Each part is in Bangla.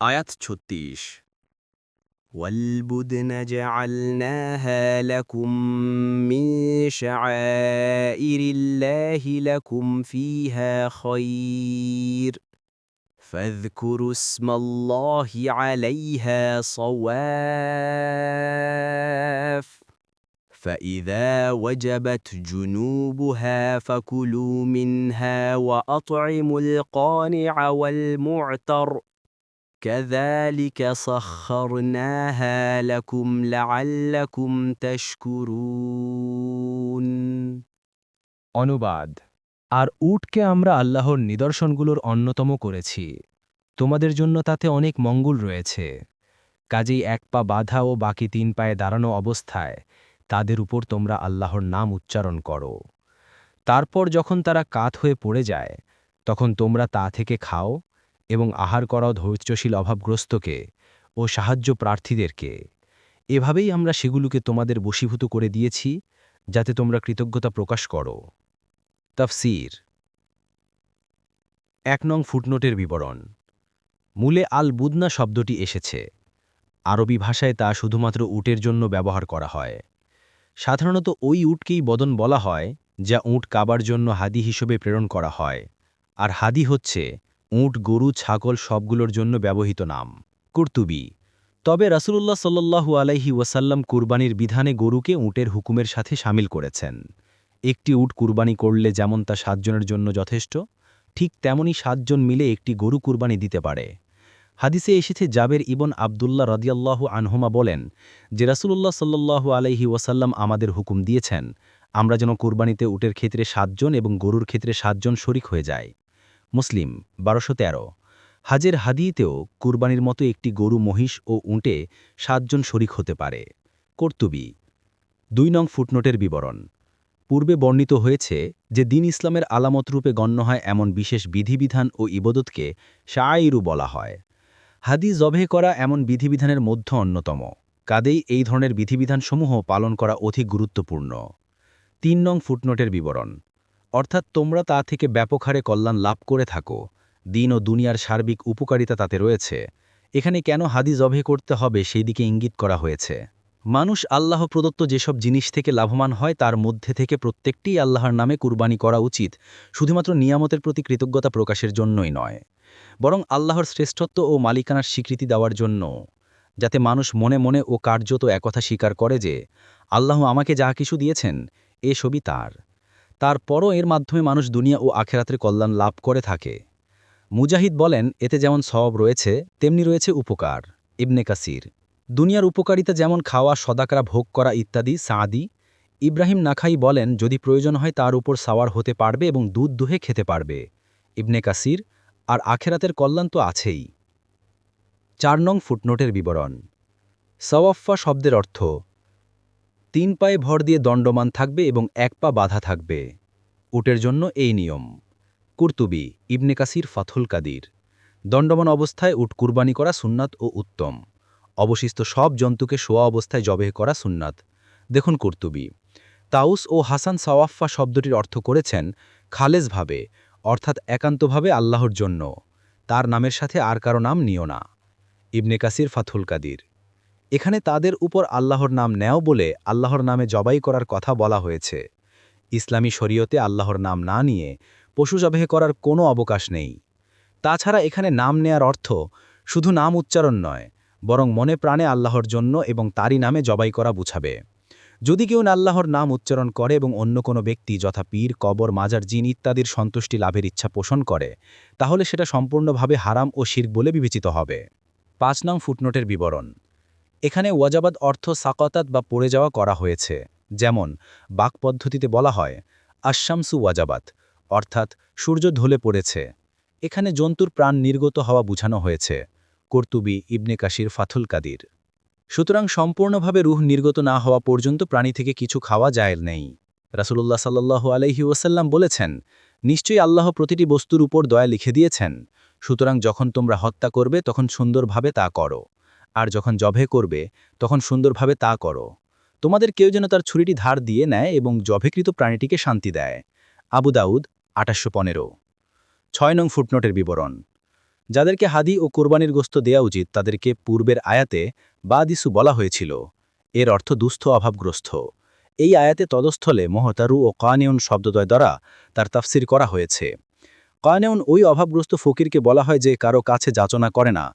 আয়াত ছত্রিশ والبدن جعلناها لكم من شعائر الله لكم فيها خير فاذكروا اسم الله عليها صواف فإذا وجبت جنوبها فكلوا منها وأطعموا القانع والمعتر كذلك سخرناها لكم لعلكم تشكرون অনুবাদ আর উটকে আমরা আল্লাহর নিদর্শনগুলোর অন্যতম করেছি তোমাদের জন্য তাতে অনেক মঙ্গল রয়েছে কাজেই এক পা বাধা ও বাকি তিন পায়ে দাঁড়ানো অবস্থায় তাদের উপর তোমরা আল্লাহর নাম উচ্চারণ করো তারপর যখন তারা কাত হয়ে পড়ে যায় তখন তোমরা তা থেকে খাও এবং আহার করাও ধৈর্যশীল অভাবগ্রস্তকে ও সাহায্য প্রার্থীদেরকে। এভাবেই আমরা সেগুলোকে তোমাদের বশীভূত করে দিয়েছি, যাতে তোমরা কৃতজ্ঞতা প্রকাশ করো। তফসির। এক নং ফুটনোটের বিবরণ। মূলে আল বুদনা শব্দটি এসেছে। আরবি ভাষায় তা শুধুমাত্র উটের জন্য ব্যবহার করা হয়। সাধারণত ওই উটকেই বদন বলা হয়, যা উট কাবার জন্য হাদি হিসেবে প্রেরণ করা হয়। আর হাদি হচ্ছে উট, গরু, ছাগল সবগুলোর জন্য ব্যবহৃত নাম। কুর্তুবি। তবে রাসূলুল্লাহ সাল্লাল্লাহু আলাইহি ওয়াসাল্লাম কুরবানির বিধানে গরুকে উটের হুকুমের সাথে সামিল করেছেন। একটি উট কুরবানি করলে যেমন তা সাতজনের জন্য যথেষ্ট, ঠিক তেমনি সাতজন মিলে একটি গরু কুরবানি দিতে পারে। হাদিসে এসেছে জাবের ইবন আবদুল্লাহ রদিয়াল্লাহু আনহুমা বলেন, যে রাসূলুল্লাহ সাল্লাল্লাহু আলাইহি ওয়াসাল্লাম আমাদের হুকুম দিয়েছেন, আমরা যেন কুরবানিতে উটের ক্ষেত্রে সাতজন এবং গরুর ক্ষেত্রে সাতজন শরিক হয়ে যায় মুসলিম, বারোশো তেরো। হাজের হাদিতেও কুরবানির মতো একটি গরু, মহিষ ও উঁটে সাতজন শরিক হতে পারে। কর্তুবি, দুই নং ফুটনোটের বিবরণ। পূর্বে বর্ণিত হয়েছে যে দিন ইসলামের আলামত রূপে গণ্য হয় এমন বিশেষ বিধিবিধান ও ইবদতকে শাআইরু বলা হয়। হাদি জবে করা এমন বিধিবিধানের মধ্যে অন্যতম। কাদেই এই ধরনের বিধিবিধানসমূহ পালন করা অধিক গুরুত্বপূর্ণ। তিন নং ফুটনোটের বিবরণ। অর্থাৎ তোমরা তা থেকে ব্যাপক হারে কল্যাণ লাভ করে থাকো। দিন ও দুনিয়ার সার্বিক উপকারিতা তাতে রয়েছে। এখানে কেন হাদি জবে করতে হবে সেই দিকে ইঙ্গিত করা হয়েছে। মানুষ আল্লাহ প্রদত্ত যেসব জিনিস থেকে লাভবান হয় তার মধ্যে থেকে প্রত্যেকটি আল্লাহর নামে কুরবানি করা উচিত, শুধুমাত্র নিয়ামতের প্রতি কৃতজ্ঞতা প্রকাশের জন্যই নয়। বরং আল্লাহর শ্রেষ্ঠত্ব ও মালিকানার স্বীকৃতি দেওয়ার জন্য যাতে মানুষ মনে মনে ও কার্যত একথা স্বীকার করে যে, আল্লাহ আমাকে যা কিছু দিয়েছেন, এ সবই তার। তারপরও এর মাধ্যমে মানুষ দুনিয়া ও আখেরাতের কল্যাণ লাভ করে থাকে। মুজাহিদ বলেন, এতে যেমন সব রয়েছে, তেমনি রয়েছে উপকার। ইবনে কাসির, দুনিয়ার উপকারিতা যেমন খাওয়া, সদাকরা ভোগ করা ইত্যাদি, সাদি। ইব্রাহিম নাখাই বলেন, যদি প্রয়োজন হয় তার উপর সাওয়ার হতে পারবে এবং দুধ দুহে খেতে পারবে। ইবনে কাসির, আর আখেরাতের কল্যাণ তো আছেই। চার নং ফুটনোটের বিবরণ। সওয়াফা শব্দের অর্থ তিন পায়ে ভর দিয়ে দণ্ডমান থাকবে এবং এক পা বাধা থাকবে। উটের জন্য এই নিয়ম। কুর্তুবি ইবনে কাসির ফাথুল কাদির। দণ্ডমান অবস্থায় উট কুরবানি করা সুন্নাত ও উত্তম। অবশিষ্ট সব জন্তুকে শোয়া অবস্থায় জবেহ করা সুন্নাত। দেখুন কুর্তুবি। তাউস ও হাসান সাওয়াফা শব্দটির অর্থ করেছেন, খালেজভাবে, অর্থাৎ একান্তভাবে আল্লাহর জন্য। তার নামের সাথে আর কারও নাম নিও না। ইবনে কাসির ফাথুল কাদির। এখানে তাদের উপর আল্লাহর নাম নেও বলে আল্লাহর নামে জবাই করার কথা বলা হয়েছে। ইসলামী শরীয়তে আল্লাহর নাম না নিয়ে পশু জবেহ করার কোনো অবকাশ নেই। তাছাড়া এখানে নাম নেয়ার অর্থ শুধু নাম উচ্চারণ নয়, বরং মনে প্রাণে আল্লাহর জন্য এবং তারই নামে জবাই করা বুঝাবে। যদি কেউ আল্লাহর নাম উচ্চারণ করে এবং অন্য কোনো ব্যক্তি যথা পীর, কবর, মাজার, জিন ইত্যাদির সন্তুষ্টি লাভের ইচ্ছা পোষণ করে, তাহলে সেটা সম্পূর্ণভাবে হারাম ও শির বলে বিবেচিত হবে। পাঁচ নং ফুটনোটের বিবরণ। এখানে ওয়াজাবাদ অর্থ সাকতাত বা পড়ে যাওয়া করা হয়েছে। যেমন, বাক পদ্ধতিতে বলা হয় আশামসু ওয়াজাবাত, অর্থাৎ সূর্য ঢলে পড়েছে। এখানে জন্তুর প্রাণ নির্গত হওয়া বুঝানো হয়েছে, কর্তুবি ইবনে কাশির ফাথুল কাদির। সুতরাং সম্পূর্ণভাবে রুহ নির্গত না হওয়া পর্যন্ত প্রাণী থেকে কিছু খাওয়া যায় নেই। রাসুলুল্লাহ সাল্লাহ আলহি ওসাল্লাম বলেছেন, নিশ্চয়ই আল্লাহ প্রতিটি বস্তুর উপর দয়া লিখে দিয়েছেন। সুতরাং যখন তোমরা হত্যা করবে, তখন সুন্দরভাবে তা করো। আর যখন জবে করবে, তখন সুন্দরভাবে তা করো। তোমাদের কেউ যেন তার ছুরিটি ধার দিয়ে নেয় এবং জভেকৃত প্রাণীটিকে শান্তি দেয়। আবু দাউদ, আঠাশশো পনেরো। ছয় নং ফুটনোটের বিবরণ। যাদেরকে হাদি ও কোরবানির গোস্ত দেয়া উচিত, তাদেরকে পূর্বের আয়াতে বা দিসু বলা হয়েছিল। এর অর্থ দুস্থ অভাবগ্রস্ত। এই আয়াতে তদস্থলে মহতারু ও কানেউন শব্দদ্বয় দ্বারা তার তাফসির করা হয়েছে। কানেউন ওই অভাবগ্রস্ত ফকিরকে বলা হয় যে কারও কাছে যাচনা করে না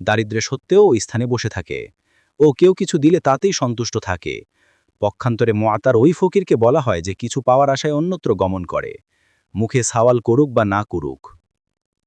দারিদ্র্য সত্ত্বেও ওই স্থানে বসে থাকে ও কেউ কিছু দিলে তাতেই সন্তুষ্ট থাকে। পক্ষান্তরে মাতার ওই ফকিরকে বলা হয় যে কিছু পাওয়ার আশায় অন্যত্র গমন করে। মুখে সাওয়াল করুক বা না করুক।